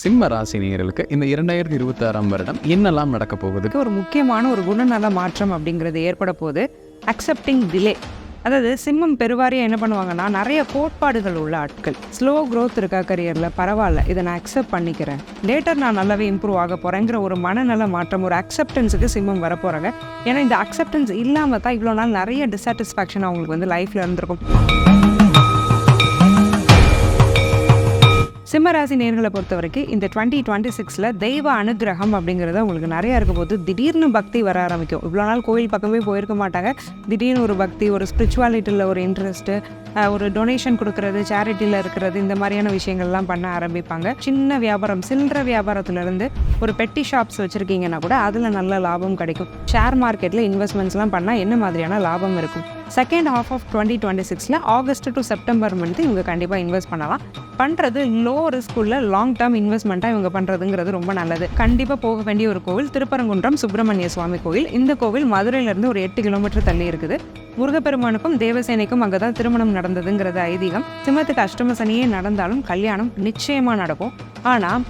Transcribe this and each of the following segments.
சிம்ம ராசி நேயர்களுக்கு இந்த இரண்டாயிரத்தி இருபத்தி ஆறாம் வருடம் என்னெல்லாம் நடக்க போகுது? ஒரு முக்கியமான ஒரு குணநல மாற்றம் அப்படிங்கிறது ஏற்பட போது அக்செப்டிங் டிலே அதாவது சிம்மம் பெருவாரியாக என்ன பண்ணுவாங்கன்னா நிறைய கோட்பாடுகள் உள்ள ஆட்கள். ஸ்லோ க்ரோத் இருக்கா கரியரில் பரவாயில்ல. இதை நான் அக்செப்ட் பண்ணிக்கிறேன். லேட்டர் நான் நல்லாவே இம்ப்ரூவ் ஆக போகிறேங்கிற ஒரு மனநல மாற்றம் ஒரு அக்செப்டன்ஸுக்கு சிம்மம் வர போகிறாங்க ஏன்னா இந்த அக்செப்டன்ஸ் இல்லாமல் தான் இவ்வளோ நாள் நிறைய டிசாட்டிஸ்ஃபேக்ஷன் அவங்களுக்கு வந்து லைஃப்பில் இருந்திருக்கும். சிம்மராசி நேர்களை பொறுத்த வரைக்கும் இந்த டுவெண்ட்டி டுவெண்ட்டி சிக்ஸில் தெய்வ அனுகிரகம் அப்படிங்கிறது உங்களுக்கு நிறையா இருக்கும் போது திடீர்னு பக்தி வர ஆரம்பிக்கும். இவ்வளோ நாள் கோயில் பக்கமே போயிருக்க மாட்டாங்க. திடீர்னு ஒரு பக்தி ஒரு ஸ்பிரிச்சுவாலிட்டியில் ஒரு இன்ட்ரெஸ்ட்டு ஒரு டொனேஷன் கொடுக்கறது சேரிட்டியில் இருக்கிறது இந்த மாதிரியான விஷயங்கள்லாம் பண்ண ஆரம்பிப்பாங்க. சின்ன வியாபாரம் சில்லற வியாபாரத்துலேருந்து ஒரு பெட்டி ஷாப்ஸ் வச்சுருக்கீங்கன்னா கூட அதில் நல்ல லாபம் கிடைக்கும். ஷேர் மார்க்கெட்டில் இன்வெஸ்ட்மெண்ட்ஸ்லாம் பண்ணால் என்ன மாதிரியான லாபம் இருக்கும்? Second half of twenty twenty சிக்ஸில் ஆகஸ்ட் டு செப்டம்பர் மந்த் இவங்க கண்டிப்பாக இன்வெஸ்ட் பண்ணலாம். பண்ணுறது லோ ரிஸ்க் உள்ள லாங் டேர்ம் இன்வெஸ்ட்மெண்ட்டாக இவங்க பண்ணுறதுங்கிறது ரொம்ப நல்லது. கண்டிப்பாக போக வேண்டிய ஒரு கோவில் திருப்பரங்குன்றம் சுப்பிரமணிய சுவாமி கோவில். இந்த கோவில் மதுரையிலேருந்து ஒரு எட்டு கிலோமீட்டர் தள்ளி இருக்குது. முருகப்பெருமானுக்கும் தேவசேனைக்கும் அங்கே தான் திருமணம் நடந்ததுங்கிறது ஐதீகம். சிம்மத்துக்கு அஷ்டம சனியே நடந்தாலும் கல்யாணம் நிச்சயமாக நடக்கும். ஆனால்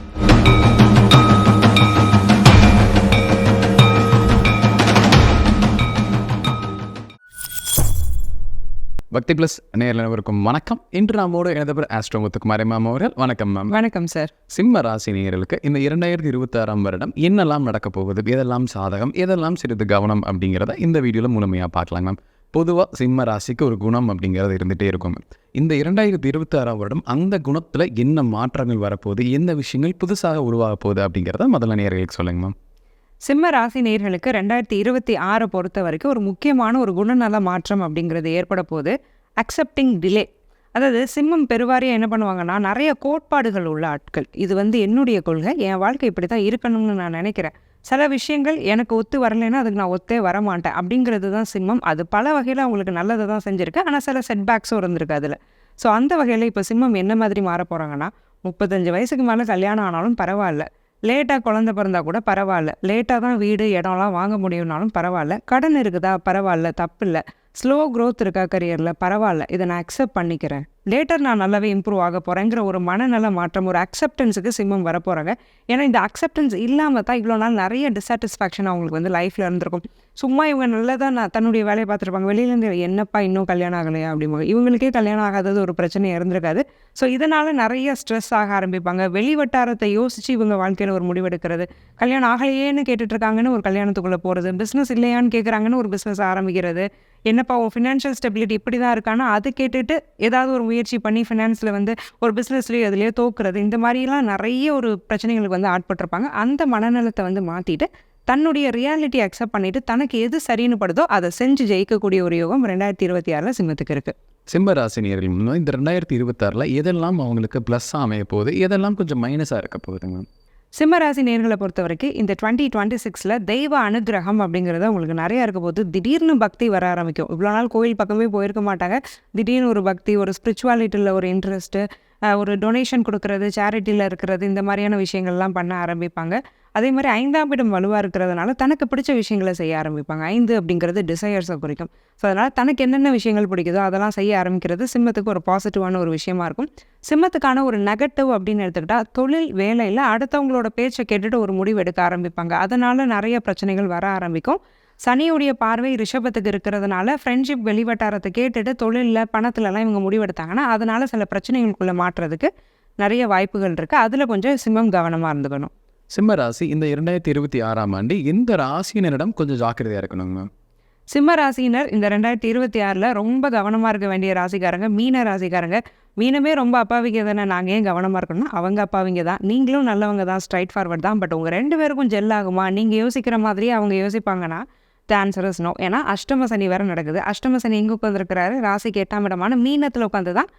பக்தி பிளஸ் நேயர்களுக்கும் வணக்கம். இன்று நம்மோடு இணைந்தவர் ஆஸ்ட்ரோ முத்துக்குமாரி மேம் அவர்கள் வணக்கம் மேம். வணக்கம் சார் சிம்ம ராசி நேயர்களுக்கு இந்த இரண்டாயிரத்தி இருபத்தி ஆறாம் வருடம் என்னெல்லாம் நடக்க போகுது? எதெல்லாம் சாதகம்? எதெல்லாம் சிறிது கவனம்? அப்படிங்கிறத இந்த வீடியோவில் முழுமையாக பார்க்கலாம் மேம். பொதுவாக சிம்ம ராசிக்கு ஒரு குணம் அப்படிங்கிறது இருந்துகிட்டே இருக்கும். மேம் இந்த இரண்டாயிரத்தி இருபத்தி ஆறாம் வருடம் அந்த குணத்தில் என்ன மாற்றங்கள் வரப்போகுது? என்ன விஷயங்கள் புதுசாக உருவாக போகுது அப்படிங்கிறத முதல்ல நேர்களுக்கு சொல்லுங்க மேம். சிம்ம ராசி நேர்களுக்கு ரெண்டாயிரத்தி இருபத்தி ஆறை பொறுத்த வரைக்கும் ஒரு முக்கியமான ஒரு குணநல மாற்றம் அப்படிங்கிறது ஏற்பட போது அக்செப்டிங் டிலே அதாவது சிம்மம் பெருவாரியாக என்ன பண்ணுவாங்கன்னா நிறைய கோட்பாடுகள் உள்ள ஆட்கள். இது வந்து என்னுடைய கொள்கை என் வாழ்க்கை இப்படி தான் இருக்கணும்னு நான் நினைக்கிறேன். சில விஷயங்கள் எனக்கு ஒத்து வரலைன்னா அதுக்கு நான் ஒத்தே வரமாட்டேன் அப்படிங்கிறது தான் சிம்மம். அது பல வகையில் அவங்களுக்கு நல்லதை தான் செஞ்சுருக்கு. ஆனால் சில செட்பேக்ஸும் இருந்திருக்கு அதில். ஸோ அந்த வகையில் இப்போ சிம்மம் என்ன மாதிரி மாற போகிறாங்கன்னா முப்பத்தஞ்சு வயசுக்கு மேலே கல்யாணம் ஆனாலும் பரவாயில்ல. லேட்டாக குழந்த பிறந்தா கூட பரவாயில்ல. லேட்டாக தான் வீடு இடம்லாம் வாங்க முடியும்னாலும் பரவாயில்ல. கடன் இருக்குதா? பரவாயில்ல. தப்பு இல்லை ஸ்லோ க்ரோத் இருக்கா கரியரில் பரவாயில்ல. இதை நான் அக்செப்ட் பண்ணிக்கிறேன். லேட்டர் நான் நல்லாவே இம்ப்ரூவ் ஆக போகிறேங்கிற ஒரு மனநல மாற்றம் ஒரு அக்செப்டன்ஸுக்கு சிம்மம் வரப்போகிறாங்க ஏன்னா இந்த அக்செப்டன்ஸ் இல்லாமல் தான் இவ்வளோ நாள் நிறைய டிசாட்டிஸ்ஃபேக்ஷன் அவங்களுக்கு வந்து லைஃப்பில் இருந்திருக்கும். சும்மா இவங்க நல்லதாக நான் தன்னுடைய வேலையை பார்த்துருப்பாங்க. வெளியிலேருந்து என்னப்பா இன்னும் கல்யாணம் ஆகலையா? அப்படிம்பாங்க இவங்களுக்கே கல்யாணம் ஆகாதது ஒரு பிரச்சனை இருந்திருக்காது. ஸோ இதனால் நிறைய ஸ்ட்ரெஸ் ஆக ஆரம்பிப்பாங்க. வெளி வட்டாரத்தை யோசித்து இவங்க வாழ்க்கையில் ஒரு முடிவெடுக்கிறது கல்யாணம் ஆகலையேன்னு கேட்டுட்ருக்காங்கன்னு ஒரு கல்யாணத்துக்குள்ளே போகிறது பிஸ்னஸ் இல்லையான்னு கேட்குறாங்கன்னு ஒரு பிஸ்னஸ் ஆரம்பிக்கிறது. என்னப்பா உன் ஃபினான்ஷியல் ஸ்டெபிலிட்டி இப்படி தான் இருக்கானா அது கேட்டுட்டு ஏதாவது ஒரு முயற்சி பண்ணி ஃபினான்ஸில் வந்து ஒரு பிஸ்னஸ்லேயோ அதுலேயோ தோக்குறது. இந்த மாதிரிலாம் நிறைய ஒரு பிரச்சனைகளுக்கு வந்து ஆட்பட்டிருப்பாங்க. அந்த மனநலத்தை வந்து மாற்றிட்டு தன்னுடைய ரியாலிட்டி அக்செப்ட் பண்ணிட்டு தனக்கு எது சரின்னு படுதோ அதை செஞ்சு ஜெயிக்கக்கூடிய ஒரு யோகம் ரெண்டாயிரத்தி இருபத்தி ஆறில் சிம்மத்துக்கு இருக்குது சிம்ம ராசி நேயர்கள் முன்ன இந்த ரெண்டாயிரத்தி இருபத்தாறில் எதெல்லாம் அவங்களுக்கு ப்ளஸ்ஸாக அமைய போகுது? எதெல்லாம் கொஞ்சம் மைனஸாக இருக்க போகுதுங்க மேம் சிம்மராசி நேர்களை பொறுத்த வரைக்கும் இந்த டுவெண்ட்டி டுவெண்ட்டி சிக்ஸில் தெய்வ அனுகிரகம் அப்படிங்கிறது உங்களுக்கு நிறையா இருக்க போது திடீர்னு பக்தி வர ஆரம்பிக்கும். இவ்வளோ நாள் கோயில் பக்கமே போயிருக்க மாட்டாங்க. திடீர்னு ஒரு பக்தி ஒரு ஸ்பிரிச்சுவாலிட்டியில் ஒரு இன்ட்ரெஸ்ட்டு ஒரு டொனேஷன் கொடுக்கறது சேரிட்டியில் இருக்கிறது இந்த மாதிரியான விஷயங்கள்லாம் பண்ண ஆரம்பிப்பாங்க. அதே மாதிரி ஐந்தாம் இடம் வலுவாக இருக்கிறதுனால தனக்கு பிடிச்ச விஷயங்களை செய்ய ஆரம்பிப்பாங்க. ஐந்து அப்படிங்கிறது டிசையர்ஸை குறிக்கும். ஸோ அதனால் தனக்கு என்னென்ன விஷயங்கள் பிடிக்குதோ அதெல்லாம் செய்ய ஆரம்பிக்கிறது சிம்மத்துக்கு ஒரு பாசிட்டிவான ஒரு விஷயமா இருக்கும். சிம்மத்துக்கான ஒரு நெகட்டிவ் அப்படின்னு எடுத்துக்கிட்டால் தொழில் வேலையில் அடுத்தவங்களோட பேச்சை கேட்டுட்டு ஒரு முடிவு எடுக்க ஆரம்பிப்பாங்க. அதனால் நிறைய பிரச்சனைகள் வர ஆரம்பிக்கும். சனியுடைய பார்வை ரிஷபத்துக்கு இருக்கிறதுனால ஃப்ரெண்ட்ஷிப் வெளிவட்டாரத்தை கேட்டுட்டு தொழிலில் பணத்துலலாம் இவங்க முடிவெடுத்தாங்கன்னா அதனால சில பிரச்சனைகளுக்குள்ளே மாற்றுறதுக்கு நிறைய வாய்ப்புகள் இருக்குது அதில் கொஞ்சம் சிம்மம் கவனமாக இருந்துக்கணும். சிம்ம ராசி இந்த இரண்டாயிரத்தி இருபத்தி ஆறாம் ஆண்டு எந்த ராசியினரிடம் கொஞ்சம் ஜாக்கிரதையாக இருக்கணுங்க மேம்? சிம்ம ராசியினர் இந்த ரெண்டாயிரத்தி இருபத்தி ஆறில் ரொம்ப கவனமாக இருக்க வேண்டிய ராசிக்காரங்க மீன ராசிக்காரங்க. மீனமே ரொம்ப அப்பாவிங்க தானே நாங்கள் ஏன் கவனமாக இருக்கணும்னா அவங்க அப்பாவிங்க தான். நீங்களும் நல்லவங்க தான் ஸ்ட்ரைட் ஃபார்வர்ட் தான். பட் உங்கள் ரெண்டு பேருக்கும் ஜெல் ஆகுமா? நீங்கள் யோசிக்கிற மாதிரியே அவங்க யோசிப்பாங்கன்னா த ஆன்சர் இஸ் நோ ஏன்னா அஷ்டம சனி வேறு நடக்குது. அஷ்டம சனி எங்கே உட்காந்துருக்கிறாரு ராசிக்கு எட்டாம் இடமான மீனத்தில் உட்காந்து தான்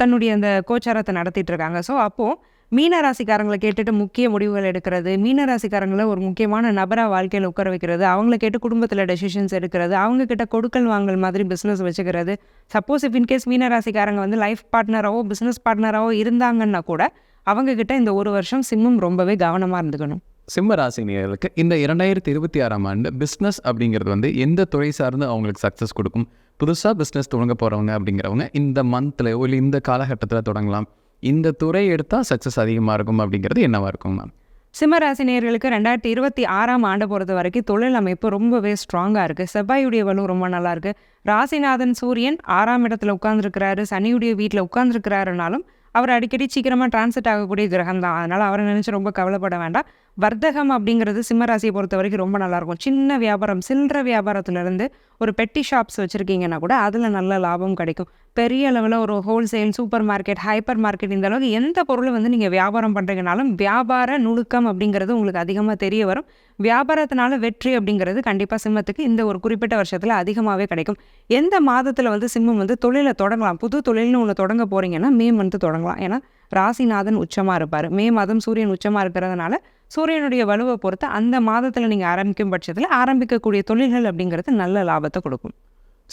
தன்னுடைய அந்த கோச்சாரத்தை நடத்திட்டு இருக்காங்க. ஸோ அப்போது மீன ராசிக்காரங்களை கேட்டுட்டு முக்கிய முடிவுகள் எடுக்கிறது மீன ராசிக்காரங்களை ஒரு முக்கியமான நபராக வாழ்க்கையில் உட்கார வைக்கிறது அவங்கள கேட்டு குடும்பத்தில் டெசிஷன்ஸ் எடுக்கிறது அவங்க கிட்ட கொடுக்கல் வாங்கல் மாதிரி பிஸ்னஸ் வச்சுக்கிறது. சப்போஸ் இஃப் இன்கேஸ் மீன ராசிக்காரங்க வந்து லைஃப் பார்ட்னராகவோ பிஸ்னஸ் பார்ட்னராகவோ இருந்தாங்கன்னா கூட அவங்கக்கிட்ட இந்த ஒரு வருஷம் சிம்மம் ரொம்பவே கவனமாக இருந்துக்கணும். சிம்ம ராசினியர்களுக்கு இந்த இரண்டாயிரத்தி இருபத்தி ஆறாம் ஆண்டு பிஸ்னஸ் அப்படிங்கிறது வந்து எந்த துறை சார்ந்து அவங்களுக்கு சக்ஸஸ் கொடுக்கும்? புதுசாக பிஸ்னஸ் தொடங்க போகிறவங்க அப்படிங்கிறவங்க இந்த மந்தில் இல்லை இந்த காலகட்டத்தில் தொடங்கலாம். இந்த துறை எடுத்தால் சக்ஸஸ் அதிகமாக இருக்கும் அப்படிங்கிறது என்னவாக இருக்கும் மேம் சிம்மராசினியர்களுக்கு ரெண்டாயிரத்தி இருபத்தி ஆறாம் ஆண்டை பொறுத்த வரைக்கும் தொழில் அமைப்பு ரொம்பவே ஸ்ட்ராங்காக இருக்குது செவ்வாயுடைய வலு ரொம்ப நல்லாயிருக்கு ராசிநாதன் சூரியன் ஆறாம் இடத்துல உட்காந்துருக்கிறாரு சனியுடைய வீட்டில் உட்காந்துருக்கிறாருனாலும் அவர் அடிக்கடி சீக்கிரமாக டிரான்சிட் ஆகக்கூடிய கிரகம் தான் அதனால் அவரை நினச்சி ரொம்ப கவலைப்பட வேண்டாம். வர்த்தகம் அப்படிங்கிறது சிம்மராசியை பொறுத்த வரைக்கும் ரொம்ப நல்லாயிருக்கும். சின்ன வியாபாரம் சில்லற வியாபாரத்துலேருந்து ஒரு பெட்டி ஷாப்ஸ் வச்சுருக்கீங்கன்னா கூட அதில் நல்ல லாபம் கிடைக்கும். பெரிய அளவில் ஒரு wholesale super market hyper market இந்த அளவுக்கு எந்த பொருளை வந்து நீங்கள் வியாபாரம் பண்ணுறீங்கனாலும் வியாபார நுணுக்கம் அப்படிங்கிறது உங்களுக்கு அதிகமாக தெரிய வரும். வியாபாரத்தினால வெற்றி அப்படிங்கிறது கண்டிப்பாக சிம்மத்துக்கு இந்த ஒரு குறிப்பிட்ட வருஷத்தில் அதிகமாகவே கிடைக்கும். எந்த மாதத்தில் வந்து சிம்மம் வந்து தொழிலை தொடங்கலாம் புது தொழில்னு ஒன்று தொடங்க போகிறீங்கன்னா மே மந்த்து தொடங்கலாம். ஏன்னா ராசிநாதன் உச்சமாக இருப்பார். மே மாதம் சூரியன் உச்சமாக இருக்கிறதுனால சூரியனுடைய வலுவை பொறுத்து அந்த மாதத்தில் நீங்கள் ஆரம்பிக்கும் பட்சத்தில் ஆரம்பிக்கக்கூடிய தொழில்கள் அப்படிங்கிறது நல்ல லாபத்தை கொடுக்கும்.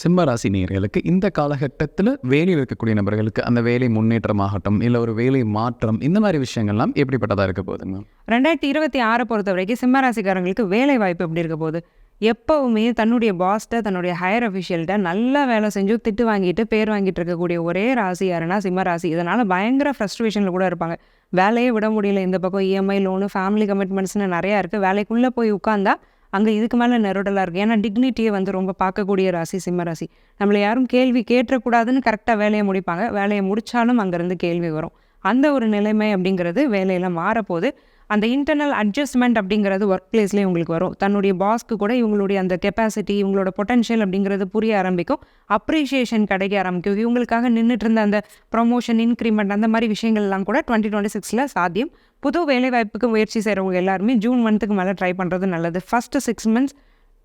சிம்ம ராசி நேயர்களுக்கு இந்த காலகட்டத்தில் வேலையில் இருக்கக்கூடிய நபர்களுக்கு அந்த வேலை முன்னேற்றமாகட்டும் இல்லை ஒரு வேலை மாற்றம் இந்த மாதிரி விஷயங்கள்லாம் எப்படிப்பட்டதாக இருக்க போகுது மேம்? ரெண்டாயிரத்தி இருபத்தி ஆறை பொறுத்த வரைக்கும் சிம்மராசிக்காரங்களுக்கு வேலை வாய்ப்பு எப்படி இருக்க போகுது? எப்போவுமே தன்னுடைய பாஸ்ட்டை தன்னுடைய ஹையர் அஃபிஷியல்கிட்ட நல்ல வேலை செஞ்சு திட்டு வாங்கிட்டு பேர் வாங்கிட்டு இருக்கக்கூடிய ஒரே ராசி யாருன்னா சிம்மராசி இதனால் பயங்கர ஃப்ரஸ்ட்ரேஷனில் கூட இருப்பாங்க. வேலையே விட முடியல. இந்த பக்கம் இஎம்ஐ லோனு ஃபேமிலி கமிட்மெண்ட்ஸ்னு நிறையா இருக்குது வேலைக்குள்ளே போய் உட்காந்தா அங்கே இதுக்கு மேலே நெருடலாக இருக்குது ஏன்னா டிக்னிட்டியை வந்து ரொம்ப பார்க்கக்கூடிய ராசி சிம்ம ராசி. நம்மளை யாரும் கேள்வி கேட்டக்கூடாதுன்னு கரெக்டாக வேலையை முடிப்பாங்க. வேலையை முடித்தாலும் அங்கேருந்து கேள்வி வரும். அந்த ஒரு நிலைமை அப்படிங்கிறது வேலையில் மாறப்போகுது. அந்த இன்டர்னல் அட்ஜஸ்ட்மெண்ட் அப்படிங்கிறது ஒர்க் பிளேஸ்லேயே உங்களுக்கு வரும். தன்னுடைய பாஸ்க்கு கூட இவங்களுடைய அந்த கெப்பாசிட்டி இவங்களோட பொட்டன்ஷியல் அப்படிங்கிறது புரிய ஆரம்பிக்கும். அப்ரிஷியேஷன் கிடைக்க ஆரம்பிக்கும். இவங்களுக்காக நின்றுட்டு இருந்த அந்த ப்ரொமோஷன் இன்க்ரிமெண்ட் அந்த மாதிரி விஷயங்கள்லாம் கூட டுவெண்ட்டி டுவெண்ட்டி சிக்ஸில் சாத்தியம். புது வேலைவாய்ப்புக்கு முயற்சி செய்கிறவங்க எல்லாருமே ஜூன் மந்த்துக்கு மேலே ட்ரை பண்ணுறது நல்லது. ஃபஸ்ட்டு சிக்ஸ் மந்த்ஸ்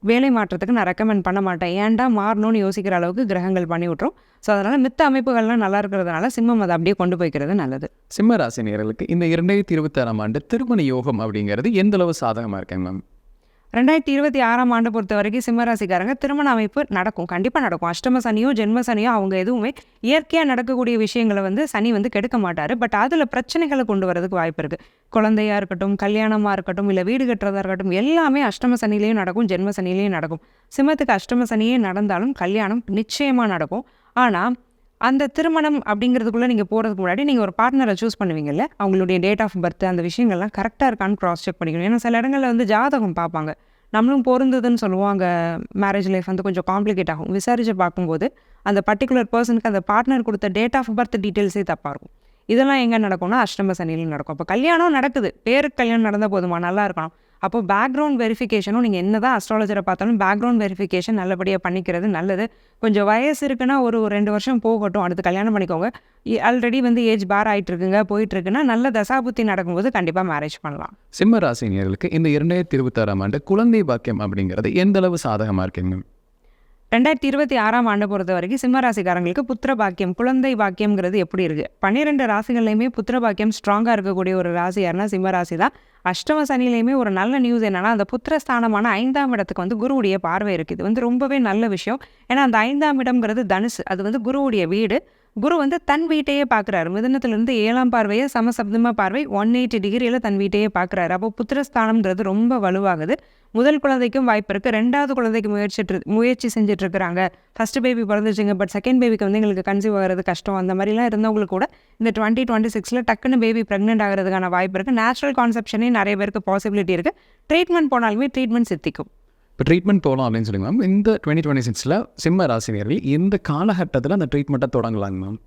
வேலை மாற்றத்துக்கு நான் ரெக்கமெண்ட் பண்ண மாட்டேன். ஏன்டா மாறணும்னு யோசிக்கிற அளவுக்கு கிரகங்கள் பண்ணி விட்ரும் ஸோ அதனால் மித்த அமைப்புகள்லாம் நல்லா இருக்கிறதுனால சிம்மம் அதை அப்படியே கொண்டு போய்க்கிறது நல்லது. சிம்ம ராசினியர்களுக்கு இந்த இரண்டாயிரத்தி இருபத்தாறாம் ஆண்டு திருமண யோகம் அப்படிங்கிறது எந்த அளவு சாதகமாக இருக்கேங்க மேம்? ரெண்டாயிரத்தி இருபத்தி ஆறாம் ஆண்டு பொறுத்த வரைக்கும் சிம்மராசிக்காரங்க திருமண அமைப்பு நடக்கும். கண்டிப்பாக நடக்கும். அஷ்டம சனியோ ஜென்ம சனியோ அவங்க எதுவுமே இயற்கையாக நடக்கக்கூடிய விஷயங்களை வந்து சனி வந்து கெடுக்க மாட்டார். பட் அதில் பிரச்சனைகளை கொண்டு வரதுக்கு வாய்ப்பு இருக்குது குழந்தையாக இருக்கட்டும் கல்யாணமாக இருக்கட்டும் இல்லை வீடு கட்டுறதா இருக்கட்டும் எல்லாமே அஷ்டம சனிலையும் நடக்கும் ஜென்ம சனிலையும் நடக்கும். சிம்மத்துக்கு அஷ்டம சனியே நடந்தாலும் கல்யாணம் நிச்சயமாக நடக்கும். ஆனால் அந்த திருமணம் அப்படிங்கிறதுக்குள்ளே நீங்கள் போகிறதுக்கு முன்னாடி நீங்கள் ஒரு பார்ட்னரை சூஸ் பண்ணுவீங்கல்ல? அவங்களுடைய டேட் ஆஃப் பர்த் அந்த விஷயங்கள்லாம் கரெக்டாக இருக்கான்னு க்ராஸ் செக் பண்ணிக்கணும். ஏன்னா சில இடங்களில் வந்து ஜாதகம் பார்ப்பாங்க. நம்மளும் பொருந்ததுன்னு சொல்லுவோம் அங்கே மேரேஜ் லைஃப் வந்து கொஞ்சம் காம்ப்ளிகேட் ஆகும். விசாரித்து பார்க்கும்போது அந்த பர்டிகுலர் பர்சனுக்கு அந்த பார்ட்னர் கொடுத்த டேட் ஆஃப் பர்த் டீட்டெயில்ஸே தப்பாக இருக்கும். இதெல்லாம் எங்கே நடக்கும்னா அஷ்டம சனியில் நடக்கும். அப்போ கல்யாணம் நடக்குது. பேருக்கு கல்யாணம் நடந்தால் போதுமா? நல்லா இருக்கணும். அப்போ பேக்ரவுண்ட் வெரிஃபிகேஷனும் நீங்கள் என்ன தான் அஸ்ட்ராலஜரை பார்த்தாலும் பேக்ரவுண்ட் வெரிஃபிகேஷன் நல்லபடியாக பண்ணிக்கிறது நல்லது. கொஞ்சம் வயசு இருக்குன்னா ஒரு ஒரு ரெண்டு வருஷம் போகட்டும். அடுத்து கல்யாணம் பண்ணிக்கோங்க. ஆல்ரெடி வந்து ஏஜ் பார் ஆகிட்டு இருக்குங்க போயிட்டு இருக்குன்னா நல்ல தசாபுத்தி நடக்கும்போது கண்டிப்பாக மேரேஜ் பண்ணலாம். சிம்ம ராசினியர்களுக்கு இந்த இரண்டாயிரத்தி இருபத்தாறாம் ஆண்டு குழந்தை பாக்கியம் அப்படிங்கிறது எந்த அளவு சாதகமாக இருக்கீங்க? ரெண்டாயிரத்தி இருபத்தி ஆறாம் ஆண்டை பொறுத்த வரைக்கும் சிம்ம ராசிக்காரங்களுக்கு புத்திர பாக்கியம் குழந்தை பாக்கியம்ங்கிறது எப்படி இருக்குது பன்னிரெண்டு ராசிகள்லையுமே புத்திர பாக்கியம் ஸ்ட்ராங்காக இருக்கக்கூடிய ஒரு ராசி யாருன்னா சிம்ம ராசி தான் அஷ்டம சனிலையுமே ஒரு நல்ல நியூஸ் என்னென்னா அந்த புத்திரஸ்தானமான ஐந்தாம் இடத்துக்கு வந்து குருவுடைய பார்வை இருக்குது இது வந்து ரொம்பவே நல்ல விஷயம். ஏன்னா அந்த ஐந்தாம் இடம்ங்கிறது தனுசு. அது வந்து குருவுடைய வீடு. குரு வந்து தன் வீட்டையே பார்க்குறாரு மிதனத்திலிருந்து ஏழாம் பார்வையை சமசப்தமாக பார்வை ஒன் எயிட்டி டிகிரியில் தன் வீட்டையே பார்க்குறாரு அப்போ புத்திரஸ்தானம்ன்றது ரொம்ப வலுவாகுது. முதல் குழந்தைக்கும் வாய்ப்பு இருக்குது ரெண்டாவது குழந்தைக்கு முயற்சிட்டு முயற்சி செஞ்சிட்ருக்கிறாங்க இருக்கிறாங்க. ஃபர்ஸ்ட் பேபி பிறந்துச்சுங்க பட் செகண்ட் பேபிக்கு வந்து எங்களுக்கு கன்சீவ் ஆகிறது கஷ்டம். அந்த மாதிரிலாம் இருந்தவங்களுக்கு கூட இந்த டுவெண்ட்டி டுவெண்ட்டி சிக்ஸில் டக்குன்னு பேபி ப்ரெக்னென்ட் ஆகிறதுக்கான வாய்ப்பு இருக்குது நேச்சுரல் கான்செப்ஷனே நிறைய பேருக்கு பாசிபிலிட்டி இருக்குது ட்ரீட்மெண்ட் போனாலுமே ட்ரீட்மெண்ட் சித்திக்கும். இப்போ ட்ரீட்மெண்ட் போகலாம் அப்படின்னு சொல்லி மேம் இந்த டுவெண்ட்டி டுவெண்ட்டி சிக்ஸில் சிம்ம ராசினியர்கள் எந்த காலகட்டத்தில் அந்த ட்ரீட்மெண்ட்டை தொடங்கலாங்க மேம்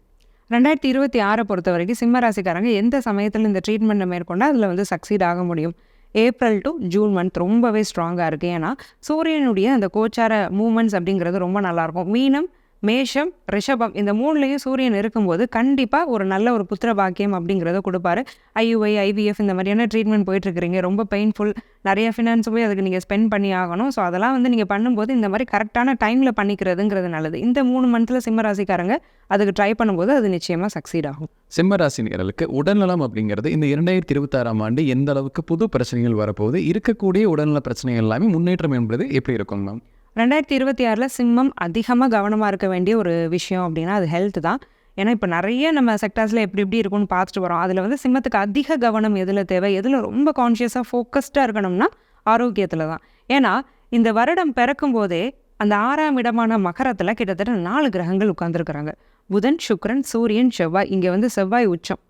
ரெண்டாயிரத்தி இருபத்தி ஆறை பொறுத்த வரைக்கும் சிம்ம ராசிக்காரங்க எந்த சமயத்தில் இந்த ட்ரீட்மெண்ட்டை மேற்கொண்டால் அதில் வந்து சக்சீட் ஆக முடியும்? ஏப்ரல் டு ஜூன் மந்த் ரொம்பவே ஸ்ட்ராங்காக இருக்குது ஏன்னா சூரியனுடைய அந்த கோச்சார மூமெண்ட்ஸ் அப்படிங்கிறது ரொம்ப நல்லாயிருக்கும் மீனம் மேஷம் ரிஷபம் இந்த மூணுலேயும் சூரியன் இருக்கும்போது கண்டிப்பாக ஒரு நல்ல ஒரு புத்திர பாக்கியம் அப்படிங்கிறத கொடுப்பாரு. ஐயுஐ ஐவிஎஃப் இந்த மாதிரியான ட்ரீட்மெண்ட் போயிட்டுருக்கிறீங்க. ரொம்ப பெயின்ஃபுல் நிறைய ஃபினான்ஸ் போய் அதுக்கு நீங்கள் ஸ்பெண்ட் பண்ணி ஆகணும். ஸோ அதெல்லாம் வந்து நீங்கள் பண்ணும்போது இந்த மாதிரி கரெக்டான டைமில் பண்ணிக்கிறதுங்கிறது நல்லது. இந்த மூணு மந்தில் சிம்மராசிக்காரங்க அதுக்கு ட்ரை பண்ணும்போது அது நிச்சயமாக சக்சீட் ஆகும். சிம்மராசினியர்களுக்கு உடல்நலம் அப்படிங்கிறது இந்த இரண்டாயிரத்தி இருபத்தாறாம் ஆண்டு எந்த அளவுக்கு புது பிரச்சனைகள் வரப்போகுது இருக்கக்கூடிய உடல்நல பிரச்சனைகள் எல்லாமே முன்னேற்றம் என்பது எப்படி இருக்கும் மேம் ரெண்டாயிரத்தி இருபத்தி ஆறில் சிம்மம் அதிகமாக கவனமாக இருக்க வேண்டிய ஒரு விஷயம் அப்படின்னா அது ஹெல்த் தான். ஏன்னா இப்போ நிறைய நம்ம செக்டார்ஸில் எப்படி எப்படி இருக்கும்னு பார்த்துட்டு வரோம். அதில் வந்து சிம்மத்துக்கு அதிக கவனம் எதில் தேவை? எதில் ரொம்ப கான்ஷியஸாக ஃபோக்கஸ்டாக இருக்கணும்னா ஆரோக்கியத்தில் தான். ஏன்னா இந்த வருடம் பிறக்கும் போதே அந்த ஆறாம் இடமான மகரத்தில் கிட்டத்தட்ட நாலு கிரகங்கள் உட்காந்துருக்குறாங்க புதன் சுக்ரன் சூரியன் செவ்வாய். இங்கே வந்து செவ்வாய் உச்சம்.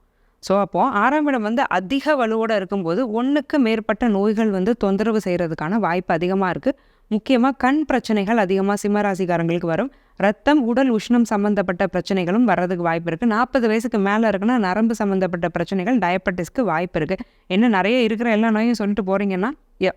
ஸோ அப்போது ஆறாம் இடம் வந்து அதிக வலுவோடு இருக்கும்போது ஒன்றுக்கு மேற்பட்ட நோய்கள் வந்து தொந்தரவு செய்கிறதுக்கான வாய்ப்பு அதிகமாக இருக்குது முக்கியமாக கண் பிரச்சனைகள் அதிகமாக சிம்மராசிக்காரங்களுக்கு வரும். ரத்தம் உடல் உஷ்ணம் சம்மந்தப்பட்ட பிரச்சனைகளும் வர்றதுக்கு வாய்ப்பு இருக்குது நாற்பது வயசுக்கு மேலே இருக்குன்னா நரம்பு சம்மந்தப்பட்ட பிரச்சனைகள் டயபெட்டிஸ்க்கு வாய்ப்பு இருக்குது என்ன நிறைய இருக்கிற எல்லா நோயும் சொல்லிட்டு போகிறீங்கன்னா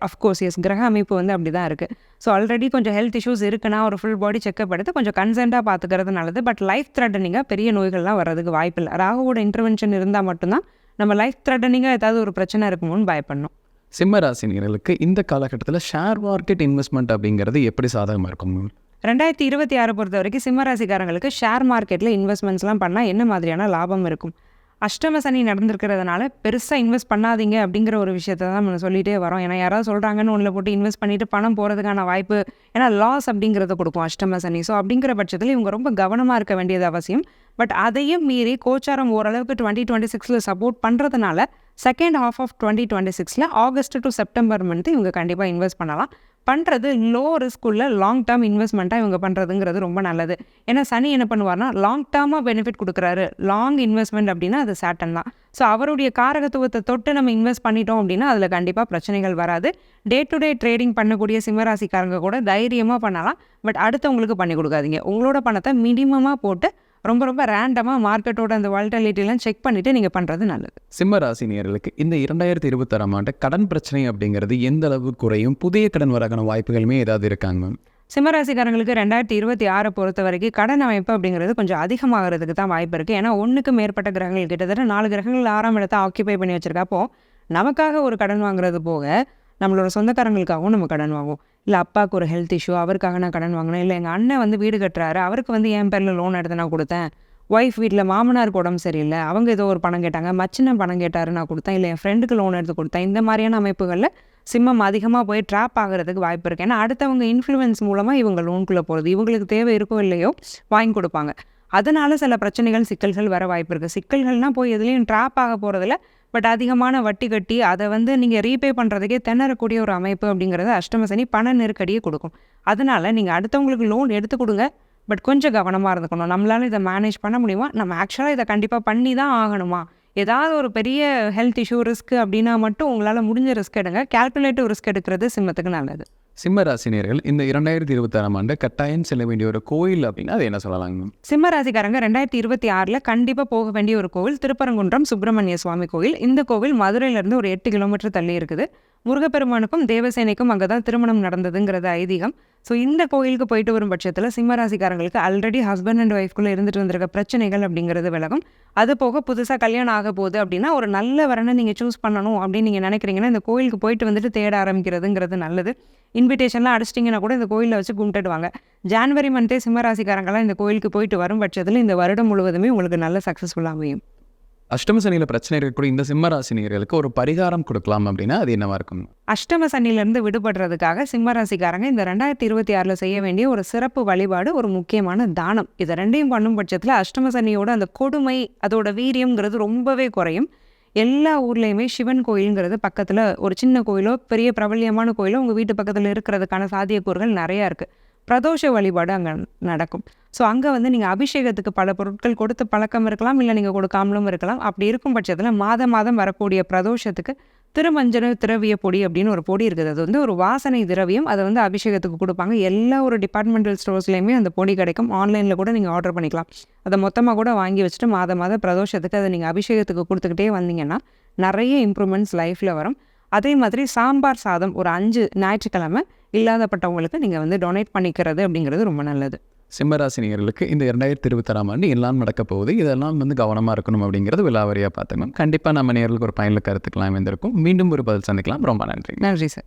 அஃப்கோர்ஸ் எஸ் கிரக அமைப்பு வந்து அப்படி தான் இருக்குது ஸோ ஆல்ரெடி கொஞ்சம் ஹெல்த் இஷ்யூஸ் இருக்குன்னா ஒரு ஃபுல் பாடி செக்அப் எடுத்து கொஞ்சம் கன்சென்ட்டாக பார்த்துக்கிறது நல்லது. பட் லைஃப் த்ரெட்டனிங்காக பெரிய நோய்கள்லாம் வர்றதுக்கு வாய்ப்பு இல்லை. ராகுவோட இன்டர்வென்ஷன் இருந்தால் மட்டும்தான் நம்ம லைஃப் த்ரெட்டனிங்காக ஏதாவது ஒரு பிரச்சனை இருக்குமோன்னு பயப்படணும். சிம்மராசினியர்களுக்கு இந்த காலகட்டத்தில் ஷேர் மார்க்கெட் இன்வெஸ்ட்மெண்ட் அப்படிங்கிறது எப்படி சாதகமாக இருக்கும்? ரெண்டாயிரத்தி இருபத்தி ஆறு பொறுத்த வரைக்கும் சிம்மராசிக்காரங்களுக்கு ஷேர் மார்க்கெட்டில் இன்வெஸ்ட்மெண்ட்ஸ்லாம் பண்ணால் என்ன மாதிரியான லாபம் இருக்கும்? அஷ்டம சனி நடந்திருக்கிறதுனால பெருசாக இன்வெஸ்ட் பண்ணாதீங்க அப்படிங்கிற ஒரு விஷயத்த தான் நம்ம சொல்லிகிட்டே வரோம். ஏன்னா யாராவது சொல்கிறாங்கன்னு ஒன்றில் போட்டு இன்வெஸ்ட் பண்ணிவிட்டு பணம் போகிறதுக்கான வாய்ப்பு ஏன்னா லாஸ் அப்படிங்கிறத கொடுக்கும் அஷ்டம சனி. ஸோ அப்படிங்கிற பட்சத்தில் இவங்க ரொம்ப கவனமாக இருக்க வேண்டியது அவசியம். பட் அதையும் மீறி கோச்சாரம் ஓரளவுக்கு டுவெண்ட்டி டுவெண்ட்டி சிக்ஸில் சப்போர்ட் பண்ணுறதுனால second half of twenty twenty சிக்ஸில் ஆகஸ்ட் டு செப்டம்பர் மந்த் இவங்க கண்டிப்பாக இன்வெஸ்ட் பண்ணலாம். பண்ணுறது லோ ரிஸ்க் உள்ள லாங் டேர்ம் இன்வெஸ்ட்மெண்ட்டாக இவங்க பண்ணுறதுங்கிறது ரொம்ப நல்லது. ஏன்னா சனி என்ன பண்ணுவார்னா லாங் டேர்மாக பெனிஃபிட் கொடுக்குறாரு. லாங் இன்வெஸ்ட்மெண்ட் அப்படின்னா அது சேட்டன் தான். ஸோ அவருடைய காரகத்துவத்தை தொட்டு நம்ம இன்வெஸ்ட் பண்ணிட்டோம் அப்படின்னா அதில் கண்டிப்பாக பிரச்சனைகள் வராது. டே டு டே ட்ரேடிங் பண்ணக்கூடிய சிம்மராசிக்காரங்க கூட தைரியமாக பண்ணலாம். பட் அடுத்தவங்களுக்கு பண்ணி கொடுக்காதீங்க. உங்களோட பணத்தை மினிமமாக போட்டு ரொம்ப ரொம்ப ரேண்டமாக மார்க்கெட்டோட அந்த வால்டாலிட்டிலாம் செக் பண்ணிவிட்டு நீங்கள் பண்ணுறது நல்லது. சிம்ம ராசினியர்களுக்கு இந்த இரண்டாயிரத்தி இருபத்தாறாம் ஆண்டு கடன் பிரச்சனை அப்படிங்கிறது எந்த அளவு குறையும்? புதிய கடன் வரக்கான வாய்ப்புகளுமே ஏதாவது இருக்காங்க மேம்? சிம்மராசிக்காரங்களுக்கு ரெண்டாயிரத்தி இருபத்தி ஆறை பொறுத்த வரைக்கும் கடன் அமைப்பு அப்படிங்கிறது கொஞ்சம் அதிகமாகிறதுக்கு தான் வாய்ப்பு இருக்குது ஏன்னா ஒன்றுக்கு மேற்பட்ட கிரகங்கள் கிட்டத்தட்ட நாலு கிரகங்கள் ஆறாம் இடத்தை ஆக்கியபை பண்ணி வச்சிருக்கப்போ நமக்காக ஒரு கடன் வாங்குறது போக நம்மளோட சொந்தக்காரங்களுக்காகவும் நம்ம கடன் வாங்குவோம். இல்லை அப்பாவுக்கு ஒரு ஹெல்த் இஷ்யூ அவருக்காக நான் கடன் வாங்கினேன். இல்லை எங்கள் அண்ணன் வந்து வீடு கட்டுறாரு. அவருக்கு வந்து என் பேரில் லோன் எடுத்து நான் கொடுத்தேன். ஒய்ஃப் வீட்டில் மாமனாருக்கு உடம்பு சரியில்லை. அவங்க ஏதோ ஒரு பணம் கேட்டாங்க. மச்சினன் பணம் கேட்டாரு நான் கொடுத்தேன். இல்லை என் ஃப்ரெண்டுக்கு லோன் எடுத்து கொடுத்தேன். இந்த மாதிரியான அமைப்புகளில் சிம்மம் அதிகமாக போய் ட்ராப் ஆகிறதுக்கு வாய்ப்பு இருக்குது ஏன்னா அடுத்தவங்க இன்ஃப்ளூயன்ஸ் மூலமாக இவங்க லோனுக்குள்ளே போகிறது இவங்களுக்கு தேவை இருக்கோ இல்லையோ வாங்கி கொடுப்பாங்க. அதனால் சில பிரச்சனைகள் சிக்கல்கள் வர வாய்ப்பு இருக்குது சிக்கல்கள்னால் போய் எதுலேயும் ட்ராப் ஆக போகிறதுல பட் அதிகமான வட்டி கட்டி அதை வந்து நீங்கள் ரீபே பண்ணுறதுக்கே திணறக்கூடிய ஒரு அமைப்பு அப்படிங்கிறது அஷ்டம சனி பண நெருக்கடியை கொடுக்கும். அதனால நீங்கள் அடுத்தவங்களுக்கு லோன் எடுத்து கொடுங்க. பட் கொஞ்சம் கவனமாக இருந்துக்கணும். நம்மளால இதை மேனேஜ் பண்ண முடியுமா? நம்ம ஆக்சுவலாக இதை கண்டிப்பாக பண்ணி தான் ஆகணுமா? ஏதாவது ஒரு பெரிய ஹெல்த் இஷ்யூ ரிஸ்க் அப்படின்னா மட்டும் உங்களால் முடிஞ்ச ரிஸ்க் எடுங்க. கேல்குலேட்டிவ் ரிஸ்க் எடுக்கிறது சிம்மத்துக்கு நல்லது. சிம்ம ராசினியர்கள் இந்த இரண்டாயிரத்தி இருபத்தாறாம் ஆண்டு கட்டாயம் செல்ல வேண்டிய ஒரு கோயில் அப்படின்னா அது என்ன சொல்லலாங்க மேம் சிம்ம ராசிக்காரங்க ரெண்டாயிரத்தி இருபத்தி ஆறில் கண்டிப்பாக போக வேண்டிய ஒரு கோவில் திருப்பரங்குன்றம் சுப்பிரமணிய சுவாமி கோவில். இந்த கோவில் மதுரையிலேருந்து ஒரு எட்டு கிலோமீட்டர் தள்ளி இருக்குது. முருகப்பெருமானுக்கும் தேவசேனைக்கும் அங்கே தான் திருமணம் நடந்ததுங்கிறது ஐதீகம். ஸோ இந்த கோயிலுக்கு போயிட்டு வரும் பட்சத்தில் சிம்மராசிக்காரங்களுக்கு ஆல்ரெடி ஹஸ்பண்ட் அண்ட் ஒய்ஃப்குள்ளே இருந்துட்டு வந்திருக்க பிரச்சனைகள் அப்படிங்கிறது விலகும். அது போக புதுசாக கல்யாணம் ஆக போகுது அப்படின்னா ஒரு நல்ல வரனை நீங்கள் சூஸ் பண்ணணும் அப்படின்னு நீங்கள் நினைக்கிறீங்கன்னா இந்த கோயிலுக்கு போயிட்டு வந்துட்டு தேட ஆரம்பிக்கிறதுங்கிறது நல்லது. இன்விடேஷன்லாம் அடிச்சிட்டிங்கன்னா கூட இந்த கோயிலில் வச்சு கும்பிட்டுடுவாங்க. ஜான்வரி மந்த்தே சிம்மராசிக்காரங்களாம் இந்த கோயிலுக்கு போயிட்டு வரும் பட்சத்தில் இந்த வருடம் முழுவதுமே உங்களுக்கு நல்ல சக்ஸஸ்ஃபுல்லாக அமையும். அஷ்டம சனியில் பிரச்சனை இருக்கக்கூடிய இந்த சிம்மராசி நேர்களுக்கு ஒரு பரிகாரம் கொடுக்கலாம் அப்படின்னா அது என்னவா இருக்கும்? அஷ்டம சனியிலேருந்து விடுபடுறதுக்காக சிம்மராசிக்காரங்க இந்த ரெண்டாயிரத்தி இருபத்தி ஆறில் செய்ய வேண்டிய ஒரு சிறப்பு வழிபாடு ஒரு முக்கியமான தானம். இதை ரெண்டையும் பண்ணும் பட்சத்தில் அஷ்டம சனியோட அந்த கொடுமை அதோட வீரியம்ங்கிறது ரொம்பவே குறையும். எல்லா ஊர்லேயுமே சிவன் கோயிலுங்கிறது பக்கத்தில் ஒரு சின்ன கோயிலோ பெரிய பிரபல்யமான கோயிலோ உங்கள் வீட்டு பக்கத்தில் இருக்கிறதுக்கான சாத்தியக்கூறுகள் நிறையா இருக்குது பிரதோஷ வழிபாடு அங்கே நடக்கும். ஸோ அங்கே வந்து நீங்கள் அபிஷேகத்துக்கு பல பொருட்கள் கொடுத்து பழக்கம் இருக்கலாம் இல்லை நீங்கள் கொடுக்காமலும் இருக்கலாம். அப்படி இருக்கும் பட்சத்தில் மாதம் மாதம் வரக்கூடிய பிரதோஷத்துக்கு திருமஞ்சன திரவிய பொடி அப்படின்னு ஒரு பொடி இருக்குது. அது வந்து ஒரு வாசனை திரவியம். அதை வந்து அபிஷேகத்துக்கு கொடுப்பாங்க. எல்லா ஒரு டிபார்ட்மெண்டல் ஸ்டோர்ஸ்லேயுமே அந்த பொடி கிடைக்கும். ஆன்லைனில் கூட நீங்கள் ஆர்டர் பண்ணிக்கலாம். அதை மொத்தமாக கூட வாங்கி வச்சுட்டு மாதம் மாதம் பிரதோஷத்துக்கு அதை நீங்கள் அபிஷேகத்துக்கு கொடுத்துக்கிட்டே வந்தீங்கன்னா நிறைய இம்ப்ரூவ்மெண்ட்ஸ் லைஃப்பில் வரும். அதே மாதிரி சாம்பார் சாதம் ஒரு அஞ்சு ஞாயிற்றுக்கிழமை இல்லாதப்பட்டவங்களுக்கு நீங்கள் வந்து டொனேட் பண்ணிக்கிறது அப்படிங்கிறது ரொம்ப நல்லது. சிம்மராசினியர்களுக்கு இந்த இரண்டாயிரத்தி இருபத்தாறாம் ஆண்டு எல்லாம் நடக்க போகுது. இதெல்லாம் வந்து கவனமாக இருக்கணும் அப்படிங்கிறது விலாவரியாக பார்த்துக்கணும். கண்டிப்பாக நம்ம நேர்களுக்கு ஒரு பயனில் கருத்துக்கலாம் வந்திருக்கும் மீண்டும் ஒரு பதில் சந்திக்கலாம். ரொம்ப நன்றி. நன்றி சார்.